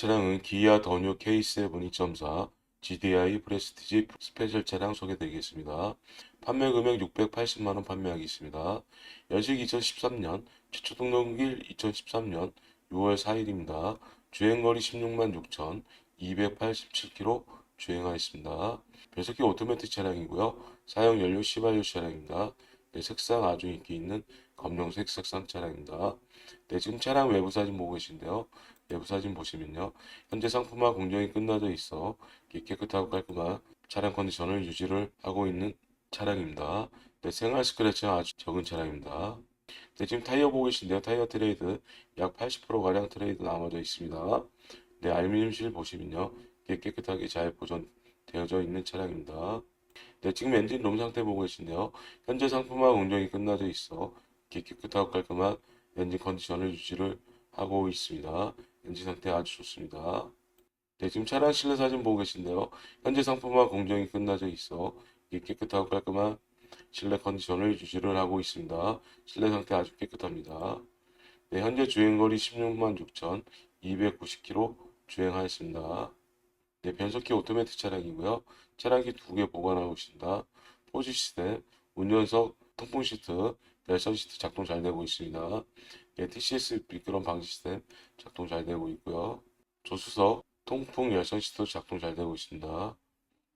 차량은 기아 더뉴 K7 2.4 GDI 프레스티지 스페셜 차량 소개드리겠습니다. 판매 금액 680만원 판매하겠습니다. 연식 2013년, 최초 등록일 2013년 6월 4일입니다. 주행거리 16만 6천 287km 주행하였습니다. 변속기 오토매틱 차량이고요. 사용 연료 시발유 차량입니다. 네, 색상 아주 인기 있는 검정색 색상 차량입니다. 네, 지금 차량 외부 사진 보고 계신데요. 내부 사진 보시면요. 현재 상품화 공정이 끝나져 있어 깨끗하고 깔끔한 차량 컨디션을 유지를 하고 있는 차량입니다. 네, 생활 스크래치가 아주 적은 차량입니다. 네, 지금 타이어 보고 계신데요. 타이어 트레이드 약 80%가량 트레이드 남아져 있습니다. 네, 알루미늄 실 보시면요. 깨- 깨끗하게 잘 보존되어져 있는 차량입니다. 네, 지금 엔진 룸 상태 보고 계신데요. 현재 상품화 운전이 끝나져 있어 깨끗하고 깔끔한 엔진 컨디션을 유지를 하고 있습니다. 엔진 상태 아주 좋습니다. 네, 지금 차량 실내 사진 보고 계신데요. 현재 상품화 공정이 끝나져 있어 깨끗하고 깔끔한 실내 컨디션을 유지를 하고 있습니다. 실내 상태 아주 깨끗합니다. 네, 현재 주행거리 16만 6,290km 주행하였습니다. 네, 변속기 오토매틱 차량이고요. 차량기 두 개 보관하고 있습니다. 포지 시스템, 운전석, 통풍 시트, 열선 시트 작동 잘 되고 있습니다. 네, TCS 미끄럼 방지 시스템 작동 잘 되고 있고요. 조수석, 통풍 열선 시트도 작동 잘 되고 있습니다.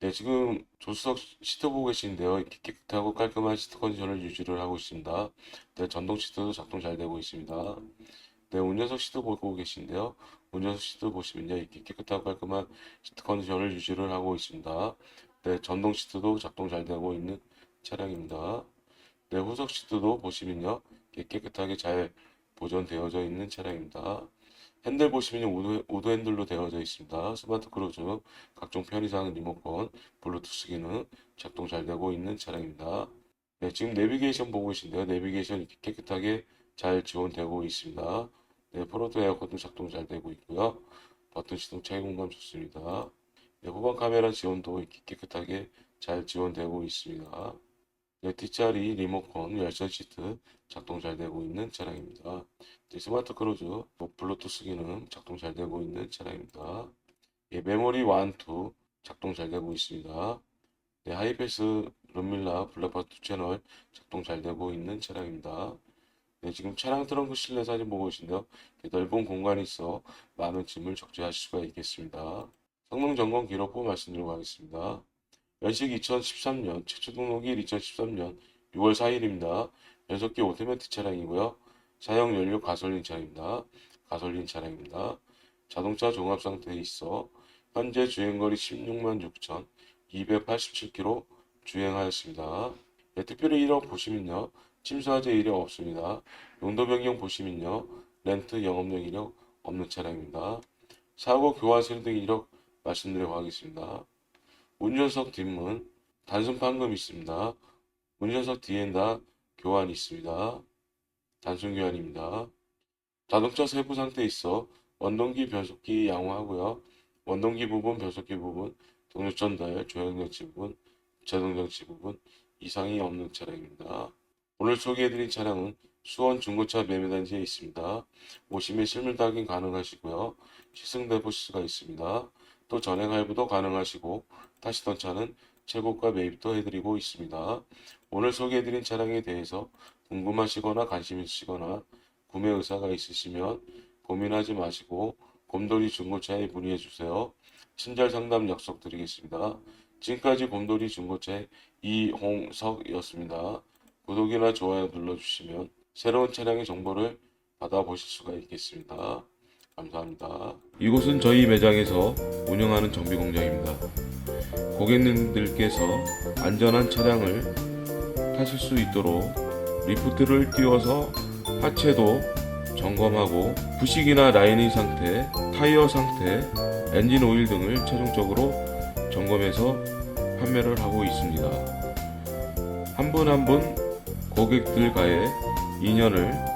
네, 지금 조수석 시트 보고. 이렇게 깨끗하고 깔끔한 시트 컨디션을 유지를 하고 있습니다. 네, 전동 시트도 작동 잘 되고 있습니다. 네, 운전석 시트 보고 계신데요. 운전석 시트 보시면요. 이렇게 깨끗하고 깔끔한 시트 컨디션을 유지를 하고 있습니다. 네, 전동 시트도 작동 잘 되고 있는 차량입니다. 네, 후석 시트도 보시면요. 깨끗하게 잘 보존되어져 있는 차량입니다. 핸들 보시면 우드, 우드 핸들로 되어져 있습니다. 스마트 크루즈, 각종 편의상 리모컨, 블루투스 기능 작동 잘 되고 있는 차량입니다. 네, 지금 내비게이션 보고 계신데요. 내비게이션 깨끗하게 잘 지원되고 있습니다. 네, 프론트 에어컨도 작동 잘 되고 있고요. 버튼 시동 차이 공간 좋습니다. 네, 후방 카메라 지원도 깨끗하게 잘 지원되고 있습니다. 네, 뒷자리 리모컨 열선 시트 작동 잘 되고 있는 차량입니다. 네, 스마트 크루즈 뭐 블루투스 기능 작동 잘 되고 있는 차량입니다. 예, 메모리 1, 2 작동 잘 되고 있습니다. 네, 하이패스 룸밀라 블랙박스 채널 작동 잘 되고 있는 차량입니다. 네, 지금 차량 트렁크 실내 사진 보고 계신데요. 넓은 공간이 있어 많은 짐을 적재하실 수가 있겠습니다. 성능 점검 기록 후 말씀드리고 가겠습니다. 연식 2013년, 최초 등록일 2013년 6월 4일입니다. 변속기 오토매틱 차량이고요. 사용 연료 가솔린 차량입니다. 가솔린 차량입니다. 자동차 종합 상태에 있어 현재 주행거리 16만 6,287km 주행하였습니다. 네, 특별히 이력 보시면요. 침수화재 이력 없습니다. 용도 변경 보시면요. 렌트 영업용 이력 없는 차량입니다. 사고 교환 세등 이력 말씀드려 가겠습니다. 운전석 뒷문 단순 판금 있습니다. 운전석 뒤엔 다 교환이 있습니다. 단순 교환입니다. 자동차 세부 상태에 있어 원동기 변속기 양호하고요. 원동기 부분, 변속기 부분, 동력 전달, 조향장치 부분, 자동장치 부분 이상이 없는 차량입니다. 오늘 소개해드린 차량은 수원 중고차 매매단지에 있습니다. 오시면 실물 확인 가능하시고요. 시승 대보시가 있습니다. 또 전액 할부도 가능하시고 타시던 차는 최고가 매입도 해드리고 있습니다. 오늘 소개해드린 차량에 대해서 궁금하시거나 관심 있으시거나 구매 의사가 있으시면 고민하지 마시고 곰돌이 중고차에 문의해 주세요. 친절 상담 약속드리겠습니다. 지금까지 곰돌이 중고차의 이홍석이었습니다. 구독이나 좋아요 눌러주시면 새로운 차량의 정보를 받아보실 수가 있겠습니다. 감사합니다. 이곳은 저희 매장에서 운영하는 정비 공장입니다. 고객님들께서 안전한 차량을 타실 수 있도록 리프트를 띄워서 하체도 점검하고 부식이나 라이닝 상태, 타이어 상태, 엔진 오일 등을 최종적으로 점검해서 판매를 하고 있습니다. 한 분 한분 고객들과의 인연을